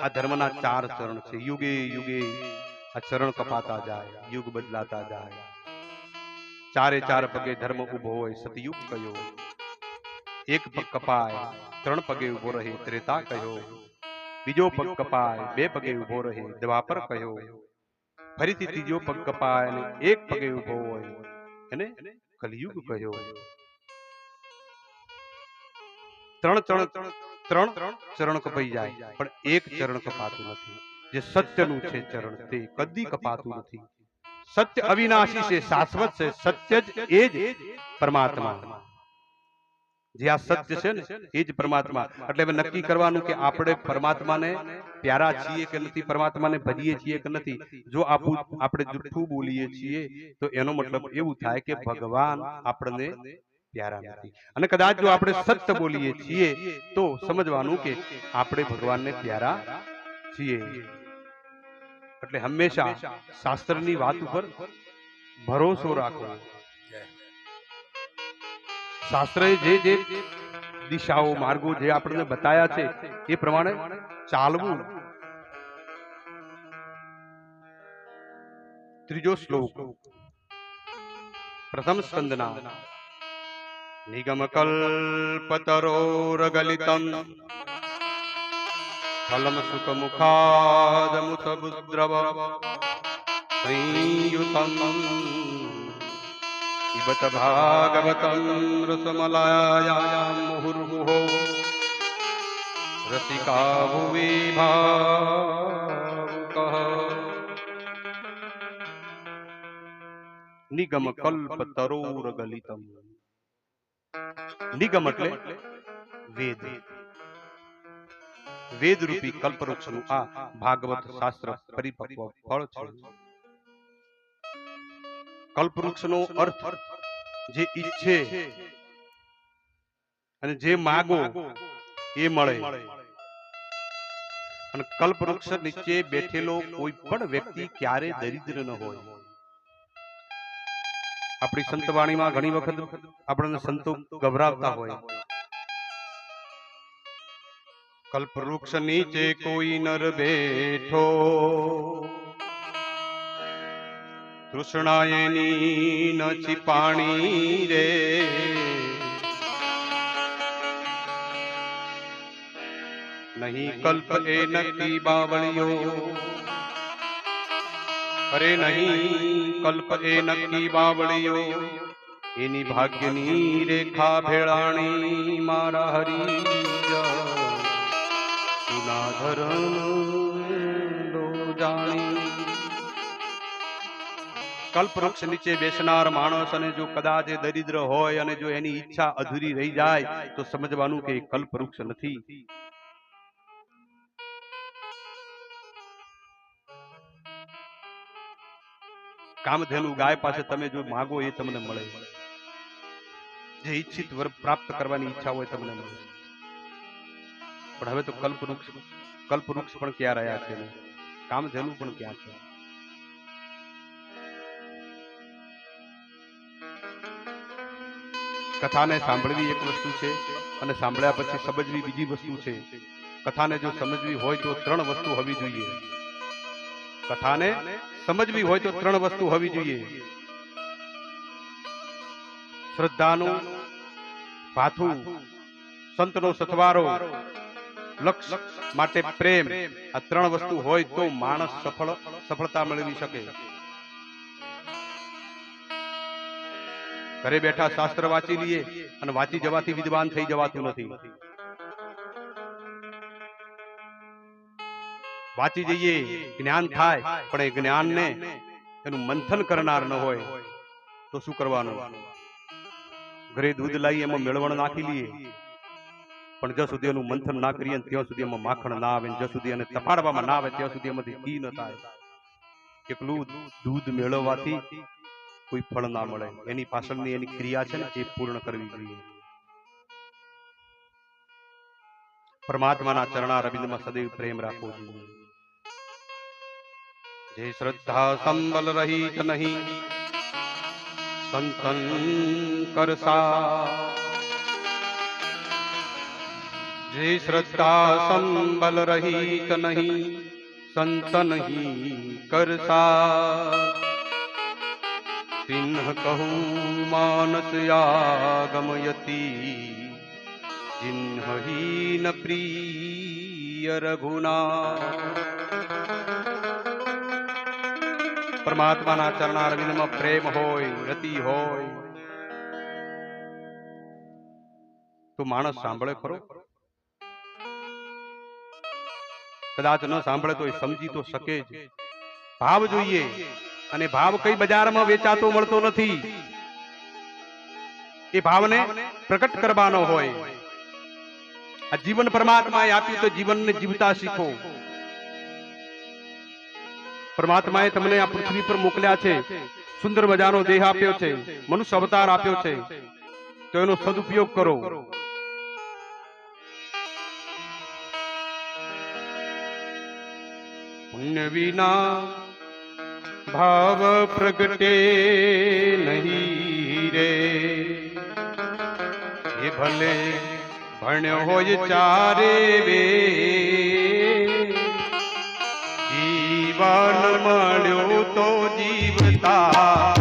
આ ધર્મના ચાર ચરણ છે યુગે યુગે આ ચરણ કપાતા જાય યુગ બદલાતા જાય ચારે ચાર પગે ધર્મ ઊભો હોય સતયુગ કયો એક પગ કપાય ત્રણ પગે ઊભો રહે ત્રેતા કયો બીજો પગ કપાય બે પગે ઊભો રહે દ્વાપર કયો ફરીથી ત્રીજો પગ કપાય અને એક પગે ઊભો હોય એને કલયુગ કહ્યો ત્રણ ત્રણ ત્રણ ચરણ કપાઈ જાય. પણ એક ચરણ કપાતું નથી. જે સત્યનું છે ચરણ, તે કદી કપાતું નથી. સત્ય અવિનાશી છે, શાશ્વત છે, સત્ય જ એ જ પરમાત્મા. જે આ સત્ય છે ને, એ જ પરમાત્મા. એટલે હવે નક્કી કરવાનું કે આપણે પરમાત્માને પ્યારા છીએ કે નથી, પરમાત્માને ભજીએ છીએ કે નથી? જો આપું આપણે જુઠ્ઠું બોલીએ છીએ, તો એનો મતલબ એવું થાય કે ભગવાન આપણને પ્યારા નથી. અને કદાચ જો આપણે સત્ય બોલીએ છીએ તો સમજવાનું કે આપણે ભગવાનને પ્યારા છીએ. એટલે હંમેશા શાસ્ત્રની વાત ઉપર ભરોસો રાખવો શાસ્ત્રએ જે જે દિશાઓ માર્ગો જે આપણને બતાયા છે એ પ્રમાણે ચાલવું. ત્રીજો શ્લોક. પ્રથમ સ્કંદના. निगमकल्पतरोरगलितं फलं सुखमुखादमुतबुद्रव संयुतं पिबत भागवतं रसमलायां मुहुर्मुहो रसिका भुवि भावुकः निगमकल्पतरोरगलितम् નિગમ એટલે વેદ. વેદ. રૂપી કલ્પવૃક્ષનું આ ભાગવત શાસ્ત્ર પરિપક્વ ફળ છે. કલ્પવૃક્ષનો અર્થ જે ઈચ્છે અને જે માગો એ મળે. અને કલ્પવૃક્ષ નીચે બેઠેલો કોઈ પણ વ્યક્તિ ક્યારે દરિદ્ર ન હોય. આપણી સંતવાણીમાં ઘણી વખત આપણને સંતો ગભરાવતા હોય. કલ્પવૃક્ષ નીચે કોઈ નર બેઠો તૃષ્ણાયની નથી પાણી રે. નહીં કલ્પ એ નક્કી બાવળિયો અરે નહીં, કલ્પ એ નક્કી બાવળીઓ એની ભાગ્યની રેખા ભેળાણી મારા હરી જાણી. કલ્પવૃક્ષ નીચે બેસનાર માણસ અને જો કદાચ એ દરિદ્ર હોય અને જો એની ઈચ્છા અધૂરી રહી જાય, તો સમજવાનું કે કલ્પ કલ્પવૃક્ષ નથી. કામધેનુ ગાય પાસે તમે જો માગો એ તમને મળે. જે ઈચ્છિત વર પ્રાપ્ત કરવાની ઈચ્છા હોય તમને મળે. પણ હવે તો કલ્પવૃક્ષ કલ્પવૃક્ષ પણ ક્યાં રહ્યા છે? કામધેનુ પણ ક્યાં છે? કથાને સાંભળવી એક વસ્તુ છે અને સાંભળ્યા પછી સમજવી બીજી વસ્તુ છે. કથાને જો સમજવી હોય તો ત્રણ વસ્તુ હોવી જોઈએ. કથાને સમજવી હોય તો ત્રણ વસ્તુ હોવી જોઈએ. શ્રદ્ધાનું, ભાથું, સંતનો સથવારો, લક્ષ માટે પ્રેમ, આ ત્રણ વસ્તુ હોય તો માણસ સફળ, સફળતા મેળવી શકે. ઘરે બેઠા શાસ્ત્ર વાંચી લઈએ અને વાંચી જવાથી વિદ્વાન થઈ જવાતું નથી. વાંચી જઈએ જ્ઞાન થાય પણ એ જ્ઞાનને એનું મંથન કરનાર ન હોય તો શું કરવાનું? ઘરે દૂધ લાવી એમાં મેળવણ નાખી લઈએ. પણ જ્યાં સુધી એનું મંથન ના કરીએ ત્યાં સુધી એમાં માખણ ના આવે જ્યાં સુધી એને તપાડવામાં ના આવે ત્યાં સુધી એમાંથી ઘી ન થાય. એકલું દૂધ મેળવવાથી કોઈ ફળ ના મળે. એની પાછળની એની ક્રિયા છે ને એ પૂર્ણ કરવી જોઈએ. પરમાત્માના ચરણા રવિન્દ્રમાં સદૈવ પ્રેમ રાખવો જોઈએ. जे श्रद्धा संबल रही नहीं। संबलरहित नहि जे श्रद्धा संबल रही नहीं संतन ही करसा। सिंह संबलरहित नहि सन्तनहीकरसािन्ह कह ही न प्रिय रघुना પરમાત્માના ચરણારવિંદમાં પ્રેમ હોય, રતિ હોય. તો માણસ સાંભળે ખરો? કદાચ ન સાંભળે તો એ સમજી તો શકે જ. ભાવ જોઈએ અને ભાવ કઈ બજારમાં વેચાતો મળતો નથી. એ ભાવને પ્રકટ કરવાનો હોય. આ જીવન પરમાત્માએ આપ્યું તો જીવનને જીવતા શીખો. પરમાત્માએ તમને આ પૃથ્વી પર મોકલ્યા છે. સુંદર મજાનો દેહ આપ્યો છે. મનુષ્ય અવતાર આપ્યો છે. તો એનો સદુપયોગ કરો. પુણ્ય વિના ભાવ પ્રગટે નહીં રે. એ ભલે ભણ્યો હોય ચારે વે જીવન મળ્યો તો જીવતા